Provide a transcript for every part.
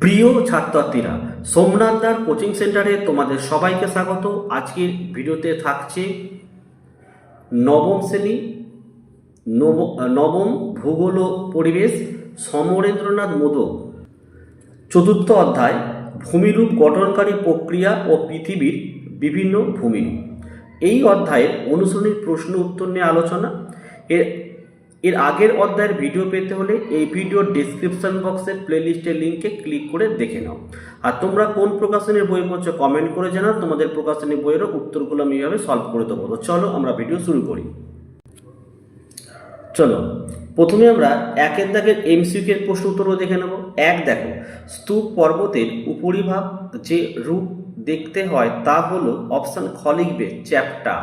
প্রিয় ছাত্রছাত্রীরা সোমনাথদার কোচিং সেন্টারে তোমাদের সবাইকে স্বাগত। আজকের ভিডিওতে থাকছে নবম শ্রেণি, নব- নবম ভূগোল পরিবেশ, সমরেন্দ্রনাথ মোদক। চতুর্থ অধ্যায়, ভূমিরূপ গঠনকারী প্রক্রিয়া ও পৃথিবীর বিভিন্ন ভূমিরূপ এই অধ্যায়ের অনুসরণী প্রশ্ন উত্তর নিয়ে আলোচনা। এর এর আগের অধ্যায়ের ভিডিও পেতে হলে এই ভিডিওর ডেসক্রিপশন বক্সের প্লেলিস্টের লিঙ্কে ক্লিক করে দেখে নাও। আর তোমরা কোন প্রকাশনীর বই পড়ছো কমেন্ট করে জানাও, তোমাদের প্রকাশনী বইয়েরও উত্তরগুলো আমি এইভাবে সলভ করে দেবো। তো চলো আমরা ভিডিও শুরু করি। চলো, প্রথমে আমরা একের দাগের এমসিউকের প্রশ্ন উত্তরও দেখে নেব। এক দেখো, স্তূপ পর্বতের উপরিভাগ যে রূপ দেখতে হয় তা হলো অপশান খ লিখবে চ্যাপ্টা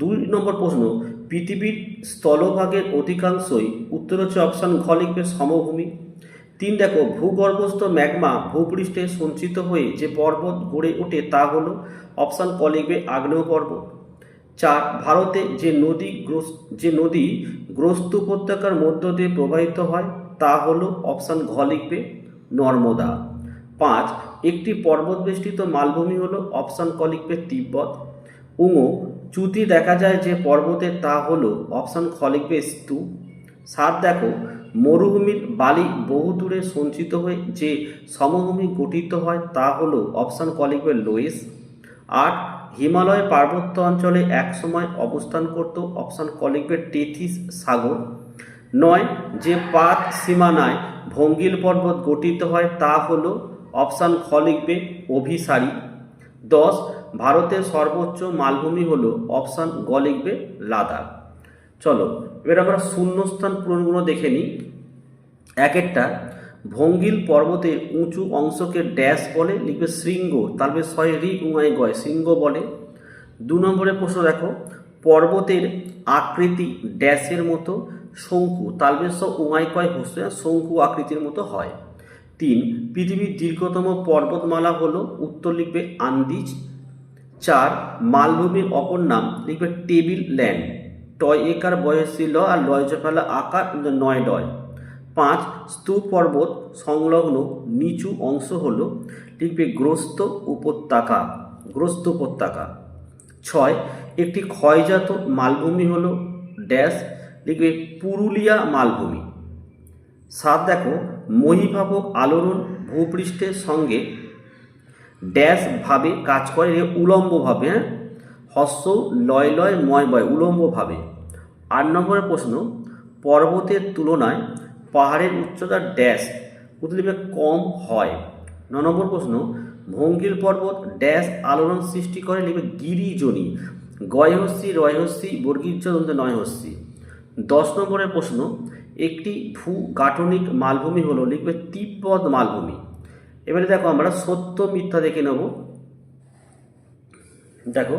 দুই নম্বর প্রশ্ন পৃথিবীর স্থলভাগের অধিকাংশই উত্তর হচ্ছে অপশান ঘ লিখবে সমভূমি। তিন দেখো, ভূগর্ভস্থ ম্যাগমা ভূপৃষ্ঠে সঞ্চিত হয়ে যে পর্বত গড়ে ওঠে তা হলো অপশান ক লিখবে আগ্নেয় পর্বত চার, ভারতে যে নদী গ্রস্ত যে নদী গ্রস্ত উপত্যকার মধ্য দিয়ে প্রবাহিত হয়, তা হল অপশান ঘ লিখবে নর্মদা। পাঁচ, একটি পর্বত বেষ্টিত মালভূমি হলো অপশান ক লিখবে তিব্বত। উঙো চ্যুতি দেখা যায় যে পর্বতের তা হলো অপশান খ লিখবে স্তূপ। সাত দেখো, মরুভূমির বালি বহু দূরে সঞ্চিত হয়ে যে সমভূমি গঠিত হয় তা হলো অপশান ক লিখবে লোয়েস। আট, হিমালয় পার্বত্য অঞ্চলে একসময় অবস্থান করত অপশান ক লিখবে টেথিস সাগর। নয়, যে পাত সীমানায় ভঙ্গিল পর্বত গঠিত হয় তা হলো অপশান খ লিখবে অভিসারী। দশ ভারতের সর্বোচ্চ মালভূমি হলো অপশান গ লিখবে লাদাখ। চলো, এবার আমরা শূন্যস্থান পূরণগুলো দেখে নিই। এক একটা, ভঙ্গিল পর্বতের উঁচু অংশকে ড্যাশ বলে, লিখবে শৃঙ্গ তারপরে ছয় রি উঙাই গয়, শৃঙ্গ বলে। দু নম্বরের প্রশ্ন দেখো, পর্বতের আকৃতি ড্যাশের মতো, শঙ্কু তালবের স উঙাই কয় হোসে শঙ্কু আকৃতির মতো হয়। তিন, পৃথিবীর দীর্ঘতম পর্বতমালা হলো, উত্তর লিখবে আন্দিজ চার, মালভূমির অপর নাম লিখবে টেবিল ল্যান্ড। টয় একার বয়সী ল আর লয় জফালা আকার নয় ডয়। পাঁচ স্তূপ পর্বত সংলগ্ন নিচু অংশ হল লিখবে গ্রস্ত উপত্যকা গ্রস্ত উপত্যকা। ছয়, একটি ক্ষয়জাত মালভূমি হল ড্যাশ, লিখবে পুরুলিয়া মালভূমি। সাত, দেখো, মহিভাবক আলোড়ন ভূপৃষ্ঠের সঙ্গে ড্যাশ ভাবে কাজ করে উলম্বভাবে হ্যাঁ? হস্য, লয় লয়, ময়, বয় উলম্বভাবে আট নম্বরের প্রশ্ন, পর্বতের তুলনায় পাহাড়ের উচ্চতা ড্যাশ উত্তর কম হয়? ন নম্বর প্রশ্ন, ভঙ্গিল পর্বত ড্যাশ আলোড়ন সৃষ্টি করে লিখবে গিরিজনী, গয়হস্যি, রয়হস্যি বর্গীর চন্দ্র নয়হস্যি। দশ নম্বরের প্রশ্ন, একটি ভূ গাঠনিক মালভূমি হলো লিখবে তিব্বত মালভূমি। এবারে দেখো আমরা সত্য মিথ্যা দেখে নেব। দেখো,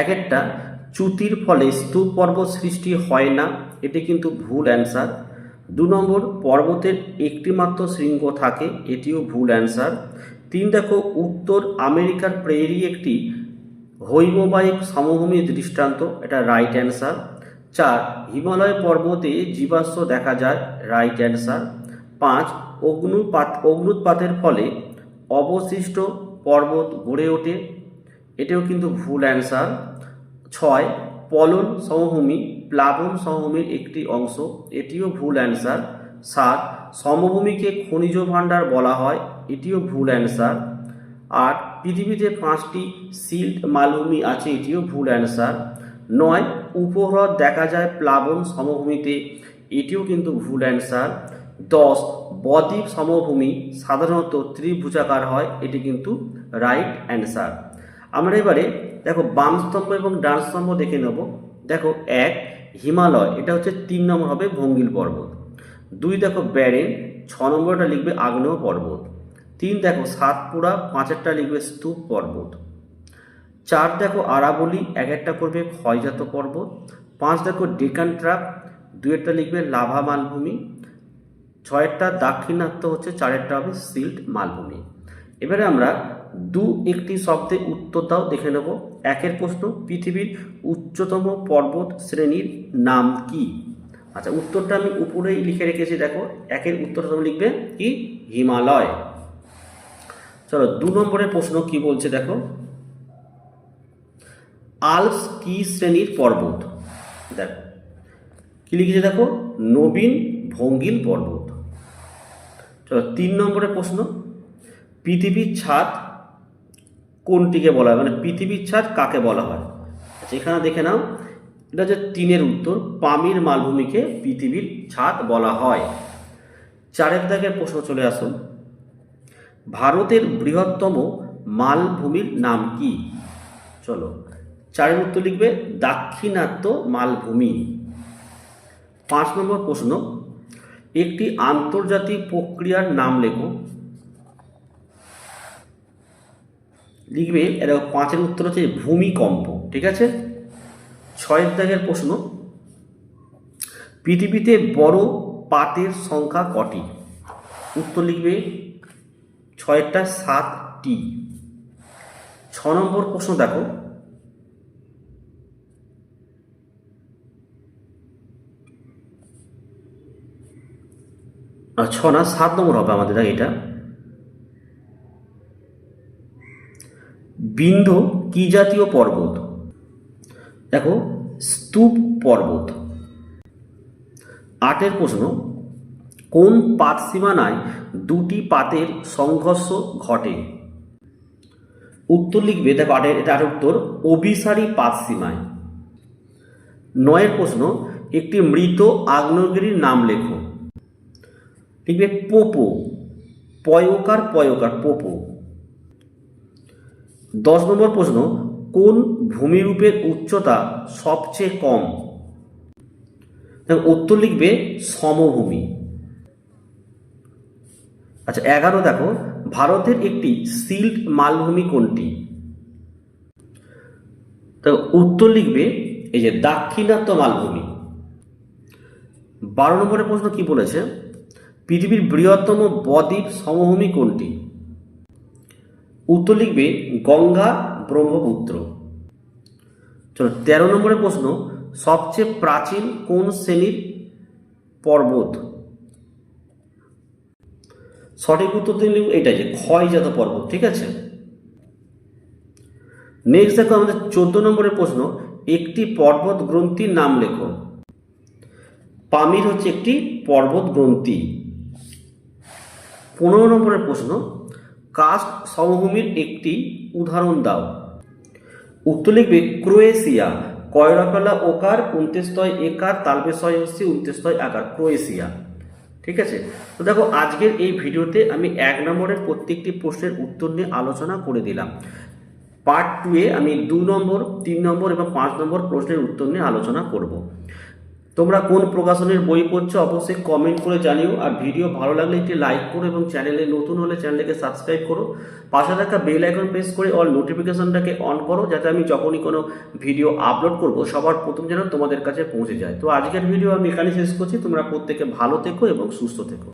এক একটা চ্যুতির ফলে স্তূপ পর্বত সৃষ্টি হয় না, এটি কিন্তু ভুল অ্যান্সার দু নম্বর, পর্বতের একটিমাত্র শৃঙ্গ থাকে, এটিও ভুল অ্যান্সার তিন দেখো, উত্তর আমেরিকার প্রেরি একটি হৈমবাহিক সমভূমির দৃষ্টান্ত, এটা রাইট অ্যান্সার চার, হিমালয় পর্বতে জীবাশ্ম দেখা যায় রাইট অ্যান্সার পাঁচ অগ্নুপাত, অগ্নুৎপাতের ফলে অবশিষ্ট পর্বত গড়ে ওঠে। এটাও কিন্তু ভুল অ্যান্সার ছয়, পলন সমভূমি, প্লাবন সমভূমির একটি অংশ। এটিও ভুল অ্যান্সার সাত, সমভূমিকে খনিজ ভাণ্ডার বলা হয়। এটিও ভুল অ্যান্সার আট, পৃথিবীতে পাঁচটি সিল্ট মালভূমি আছে, এটিও ভুল অ্যান্সার নয়, উপহ্রদ দেখা যায় প্লাবন সমভূমিতে, এটিও কিন্তু ভুল অ্যান্সার দশ বদ্বীপ সমভূমি সাধারণত ত্রিভুজাকার হয়, এটি কিন্তু রাইট অ্যান্সার আমরা এবারে দেখো বাম স্তম্ভ এবং ডান স্তম্ভ দেখে নেব। দেখো এক, হিমালয়, এটা হচ্ছে তিন নম্বর হবে ভঙ্গিল পর্বত। দুই দেখো ব্যারেন, ছ নম্বরটা লিখবে আগ্নেয় পর্বত। তিন দেখো সাতপুরা, পাঁচেরটা লিখবে স্তূপ পর্বত। চার দেখো আরাবলি, এক একটা করবে ক্ষয়জাত পর্বত। পাঁচ দেখো ডেকান ট্রাপ দুয়েরটা লিখবে লাভা মালভূমি। ছয়েরটা দাক্ষিণাত্য হচ্ছে চারেরটা হবে সিল্ট মালভূমি। এবারে আমরা দু একটি শব্দে উত্তর দাও দেখে নেব। একের প্রশ্ন, পৃথিবীর উচ্চতম পর্বত শ্রেণির নাম কি? আচ্ছা উত্তরটা আমি উপরেই লিখে রেখেছি, দেখো। একের উত্তরটা তুমি লিখবে কি? হিমালয়। চলো, দু নম্বরের প্রশ্ন কি বলছে, দেখো। আলপস কি শ্রেণির পর্বত? দেখো, কি লিখেছে, দেখো? নবীন ভঙ্গিল পর্বত। তিন নম্বরের প্রশ্ন, পৃথিবীর ছাদ কোনটিকে বলা হয়? মানে পৃথিবীর ছাদ কাকে বলা হয়? আচ্ছা এখানে দেখে নাও, এটা হচ্ছে তিনের উত্তর, পামির মালভূমিকে পৃথিবীর ছাদ বলা হয়। চারের দাগের প্রশ্ন চলে আসুন, ভারতের বৃহত্তম মালভূমির নাম কি? চলো, চারের উত্তর লিখবে, দাক্ষিণাত্য মালভূমি। পাঁচ নম্বর প্রশ্ন একটি আন্তর্জাতিক প্রক্রিয়ার নাম লেখো। লিখবে এটা পাঁচের উত্তর হচ্ছে ভূমিকম্প, ঠিক আছে? ছয়ের দাগের প্রশ্ন, পৃথিবীতে বড় পাতের সংখ্যা কটি? উত্তর লিখবে, ছয়টা সাতটি। ছ নম্বর প্রশ্ন দেখো আর ছ না, সাত নম্বর হবে আমাদের এটা। বিন্ধ কি জাতীয় পর্বত? দেখো, স্তূপ পর্বত। আটের প্রশ্ন, কোন পাত সীমানায় দুটি পাতের সংঘর্ষ ঘটে? উত্তর লিখবে, দেখো আটের, এটা আটের উত্তর, অভিসারী পাত সীমায়। নয়ের প্রশ্ন, একটি মৃত আগ্নেয়গিরির নাম লেখো। লিখবে পোপো, পয়কার পয়কার পোপো। দশ নম্বর প্রশ্ন, কোন ভূমিরূপের উচ্চতা সবচেয়ে কম? উত্তর লিখবে সমভূমি। আচ্ছা এগারো দেখো, ভারতের একটি সিল্ট মালভূমি কোনটি? উত্তর লিখবে, এই যে দাক্ষিণাত্য মালভূমি। বারো নম্বরের প্রশ্ন কি বলেছে? পৃথিবীর বৃহত্তম বদ্বীপ সমভূমি কোনটি? উত্তর লিখবে গঙ্গা ব্রহ্মপুত্র। চলো, তেরো নম্বরের প্রশ্ন, সবচেয়ে প্রাচীন কোন শ্রেণির পর্বত? সঠিক উত্তর দিলে এটাই যে ক্ষয়জাত পর্বত, ঠিক আছে? নেক্সট দেখো আমাদের চোদ্দ নম্বরের প্রশ্ন, একটি পর্বত গ্রন্থির নাম লেখো। পামির হচ্ছে একটি পর্বত গ্রন্থি। পনেরো নম্বরের প্রশ্ন, কাস্ট সমভূমির একটি উদাহরণ দাও। উত্তর লিখবে, ক্রোয়েশিয়া কয়রাফেলা ওকার উনতেস্তয় একার, তালবেশয় হচ্ছে উনতেস্তয় আকার ক্রোয়েশিয়া। ঠিক আছে? তো দেখো, আজকের এই ভিডিওতে আমি এক নম্বরের প্রত্যেকটি প্রশ্নের উত্তর নিয়ে আলোচনা করে দিলাম। পার্ট টুয়ে আমি দু নম্বর, তিন নম্বর এবং পাঁচ নম্বর প্রশ্নের উত্তর নিয়ে আলোচনা করব। তোমরা কোন প্রকাশনের বই পড়ছো অবশ্যই কমেন্ট করে জানিও। আর ভিডিও ভালো লাগলে একটি লাইক করো এবং চ্যানেলে নতুন হলে চ্যানেলকে সাবস্ক্রাইব করো। পাশে থাকা বেল আইকন প্রেস করে অল নোটিফিকেশনটাকে অন করো, যাতে আমি যখনই কোনো ভিডিও আপলোড করব, সবার প্রথম যেন তোমাদের কাছে পৌঁছে যায়। তো আজকের ভিডিও আমি এখানে শেষ করছি। তোমরা প্রত্যেকে ভালো থেকো এবং সুস্থ থেকো।